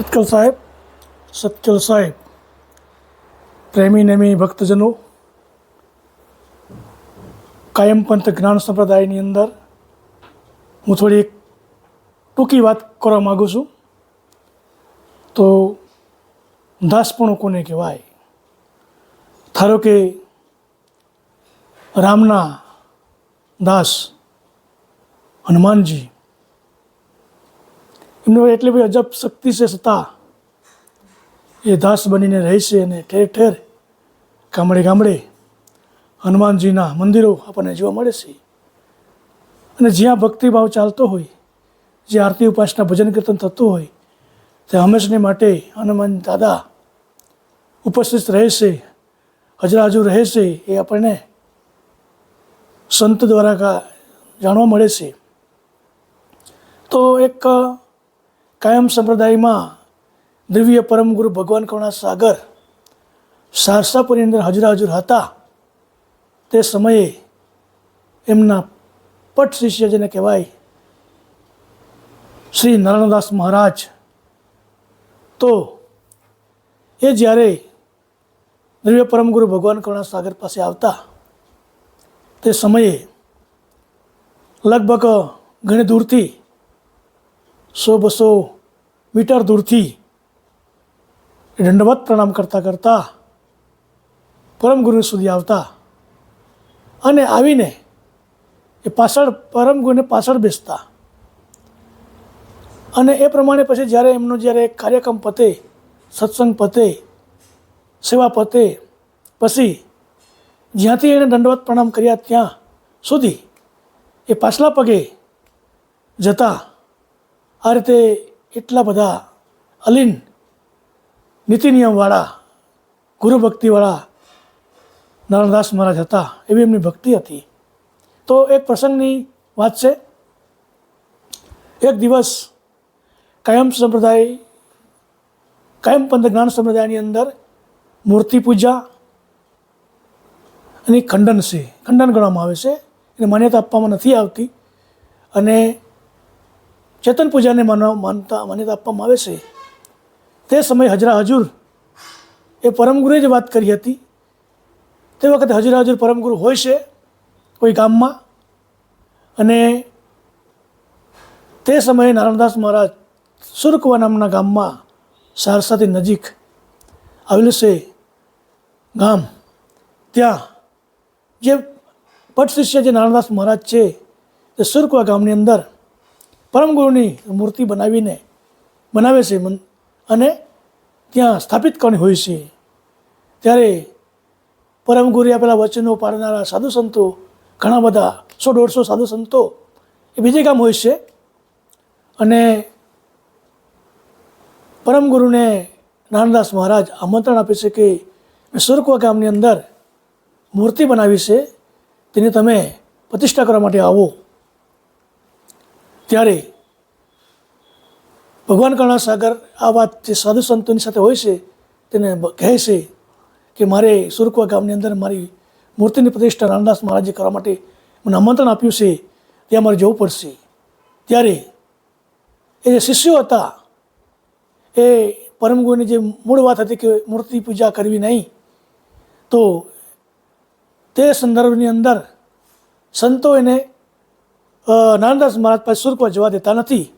સત્કલ સાહેબ, સતકલ સાહેબ, પ્રેમી નેમી ભક્તજનો, કાયમ પંથ જ્ઞાન સંપ્રદાયની અંદર, હું થોડી એક ટૂંકી વાત કરવા માગું છું. તો દાસપણું કોને કહેવાય? ધારો કે રામના દાસ હનુમાનજી એમનો એટલી બધી અજબ શક્તિ છે સત્તા. એ દાસ બનીને રહે છે અને ઠેર ઠેર ગામડે ગામડે હનુમાનજીના મંદિરો આપણને જોવા મળે છે. અને જ્યાં ભક્તિભાવ ચાલતો હોય જે આરતી ઉપાસના ભજન કીર્તન થતું હોય તે હંમેશને માટે હનુમાન દાદા ઉપસ્થિત રહે છે, હજરાજુ રહે એ આપણને સંત દ્વારા જાણવા મળે છે. તો એક કાયમ સંપ્રદાયમાં દિવ્ય પરમ ગુરુ ભગવાન કરુણા સાગર સારસાપુરની અંદર હજરા હજુર હતા. તે સમયે એમના પટ શિષ્ય જેને કહેવાય શ્રી નારાયણદાસ મહારાજ, તો એ જ્યારે દિવ્ય પરમ ગુરુ ભગવાન કરુણા સાગર પાસે આવતા, તે સમયે લગભગ ઘણી દૂરથી સો બસો મીટર દૂરથી દંડવત પ્રણામ કરતાં કરતાં પરમ ગુરુ સુધી આવતા અને આવીને એ પાછળ પરમ ગુરુને પાછળ બેસતા. અને એ પ્રમાણે પછી જ્યારે એમનો જ્યારે કાર્યક્રમ પતે, સત્સંગ પતે, સેવા પતે, પછી જ્યાંથી એણે દંડવત પ્રણામ કર્યા ત્યાં સુધી એ પાછલા પગે જતા આ રીતે એટલા બધા અલીન નીતિ નિયમવાળા ગુરુ ભક્તિવાળા નારાયણદાસ મહારાજ હતા, એવી એમની ભક્તિ હતી. તો એક પ્રસંગની વાત છે. એક દિવસ કાયમ સંપ્રદાય, કાયમ પંથ જ્ઞાન સંપ્રદાયની અંદર મૂર્તિ પૂજા અને ખંડન છે. ખંડન ગણવામાં આવે છે. એને માન્યતા આપવામાં નથી આવતી. અને ચેતન પૂજાને માનવા માનતા માન્યતા આપવામાં આવે છે. તે સમયે હજરા હજુર એ પરમગુરુએ જ વાત કરી હતી. તે વખતે હજરા હજુર પરમગુરુ હોય છે કોઈ ગામમાં. અને તે સમયે નારાયણદાસ મહારાજ સુરકવા નામના ગામમાં સારસાથી નજીક આવેલું છે ગામ. ત્યાં જે પટ શિષ્ય જે નારાયણદાસ મહારાજ છે તે સુરકવા ગામની અંદર પરમગુરુની મૂર્તિ બનાવીને બનાવે છે મન- અને ત્યાં સ્થાપિત કરવાની હોય છે. ત્યારે પરમગુરુએ આપેલા વચનો પાડનારા સાધુ સંતો, ઘણા બધા સો દોઢસો સાધુ સંતો એ બીજે ગામ હોય છે. અને પરમગુરુને નાનદાસ મહારાજ આમંત્રણ આપે છે કે સુરકવા ગામની અંદર મૂર્તિ બનાવી છે. તેને તમે પ્રતિષ્ઠા કરવા માટે આવો. ત્યારે ભગવાન કરુણાસાગર આ વાત જે સાધુ સંતોની સાથે હોય છે, તેને કહે છે કે મારે સુરકવા ગામની અંદર મારી મૂર્તિની પ્રતિષ્ઠા રામદાસ મહારાજે કરવા માટે મને આમંત્રણ આપ્યું છે, ત્યાં મારે જવું પડશે. ત્યારે એ જે શિષ્યો હતા, એ પરમગુરુની જે મૂળ વાત હતી કે મૂર્તિ પૂજા કરવી નહીં, તો તે સંદર્ભની અંદર સંતો એને નાનદાસ મહારાજ પાસે સુરકવા જવા દેતા નથી.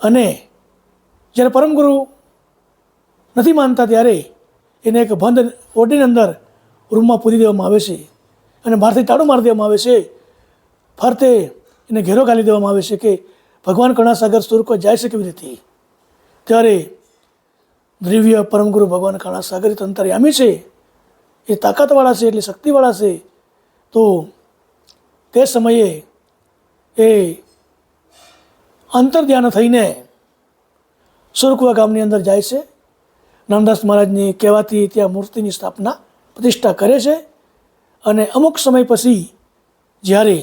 અને જ્યારે પરમગુરુ નથી માનતા ત્યારે એને એક બંધ ઓરડીની અંદર રૂમમાં પૂરી દેવામાં આવે છે અને બહારથી તાળું મારી દેવામાં આવે છે. ફરતે એને ઘેરો ગાલી દેવામાં આવે છે કે ભગવાન કરુણાસાગર સુરકો જાય છે કેવી રીતે? ત્યારે દ્રવ્ય પરમગુરુ ભગવાન કરુણાસાગર એ અંતર્યામી છે. એ તાકાતવાળા છે એટલે શક્તિવાળા છે. તો તે સમયે એ અંતર્ધ્યાન થઈને સુરકુવા ગામની અંદર જાય છે. નામદાસ મહારાજની કહેવાથી ત્યાં મૂર્તિની સ્થાપના પ્રતિષ્ઠા કરે છે અને અમુક સમય પછી જ્યારે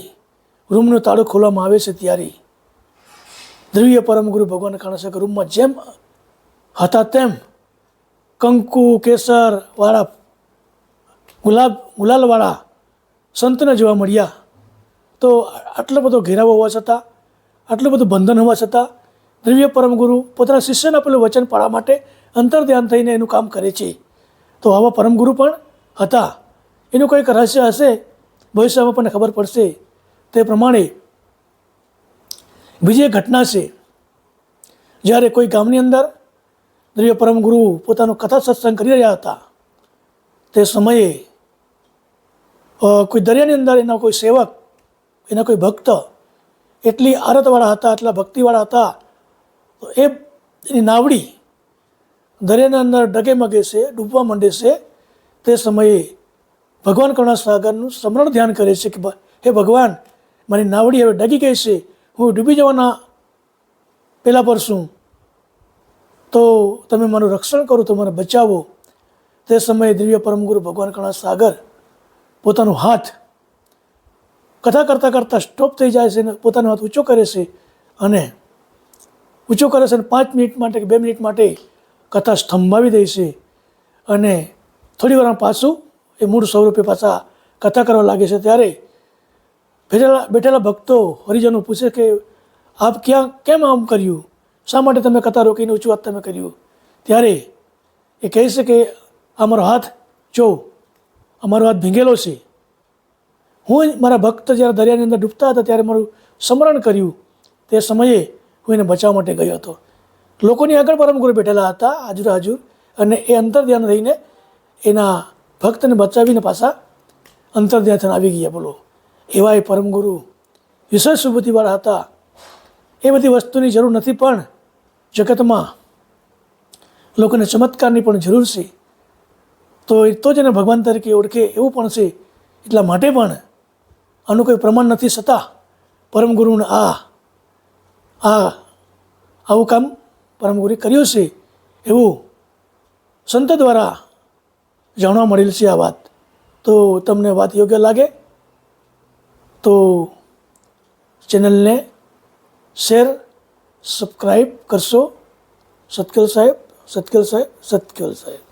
રૂમનું તાળું ખોલવામાં આવે છે ત્યારે દ્રવ્ય પરમગુરુ ભગવાન કાણસક રૂમમાં જેમ હતા તેમ કંકુ, કેસર વાળા ગુલાબ, ગુલાલવાળા સંતને જોવા મળ્યા. તો આટલો બધો ઘેરાવો હોવા છતાં, આટલું બધું બંધન હોવા છતાં દિવ્ય પરમ ગુરુ પોતાના શિષ્યને આપેલું વચન પાળવા માટે અંતર ધ્યાન થઈને એનું કામ કરે છે. તો આવા પરમ ગુરુ પણ હતા. એનું કોઈક રહસ્ય હશે? ભવિષ્યમાં પણ ખબર પડશે. તે પ્રમાણે બીજી એક ઘટના છે. જ્યારે કોઈ ગામની અંદર દિવ્ય પરમ ગુરુ પોતાનો કથા સત્સંગ કરી રહ્યા હતા, તે સમયે કોઈ દરિયાની અંદર એના કોઈ સેવક એના કોઈ ભક્ત એટલી આરતવાળા હતા, એટલા ભક્તિવાળા હતા, તો એ એની નાવડી દરિયાના અંદર ડગેમગે છે, ડૂબવા માંડે છે, તે સમયે ભગવાન કરુણાસાગરનું સ્મરણ ધ્યાન કરે છે કે હે ભગવાન, મારી નાવડી હવે ડગી ગઈ છે, હું ડૂબી જવાના પહેલાં પર છું. તો તમે મારું રક્ષણ કરો તો મને બચાવો. તે સમયે દિવ્ય પરમગુરુ ભગવાન કણા સાગર પોતાનો હાથ કથા કરતાં કરતાં સ્ટોપ થઈ જાય છે અને પોતાનો હાથ ઊંચો કરે છે અને ઊંચો કરે છે અને પાંચ મિનિટ માટે કે બે મિનિટ માટે કથા સ્તંભાવી દે છે અને થોડી વાર પાછું એ મૂળ સ્વરૂપે પાછા કથા કરવા લાગે છે. ત્યારે બેઠેલા બેઠેલા ભક્તો હરિજનો પૂછે કે, આપ ક્યાં કેમ આમ કર્યું? શા માટે તમે કથા રોકીને ઊંચું હાથ તમે કર્યું? ત્યારે એ કહે છે કે અમારો હાથ જો અમારો હાથ ભીંગેલો છે. હું મારા ભક્ત જ્યારે દરિયાની અંદર ડૂબતા હતા ત્યારે મારું સ્મરણ કર્યું તે સમયે હું એને બચાવવા માટે ગયો હતો. લોકોની આગળ પરમગુરુ બેઠેલા હતા, હાજુર હાજુર, અને એ અંતર ધ્યાન રહીને એના ભક્તને બચાવીને પાછા અંતર ધ્યાન આવી ગયા. બોલો, એવા એ પરમગુરુ વિશેષ સુબુદ્ધિવાળા હતા. એ બધી વસ્તુની જરૂર નથી, પણ જગતમાં લોકોને ચમત્કારની પણ જરૂર છે. તો એ તો જ એને ભગવાન તરીકે ઓળખે એવું પણ છે. એટલા માટે પણ આનું કોઈ પ્રમાણ નથી છતાં પરમગુરુને આ આ, આવું કામ પરમગુરુએ કર્યું છે એવું સંત દ્વારા જાણવા મળેલ છે આ વાત. તો તમને વાત યોગ્ય લાગે તો ચેનલને શેર સબસ્ક્રાઈબ કરશો. સતકેલ સાહેબ સતકેલ સાહેબ સતકેલ સાહેબ.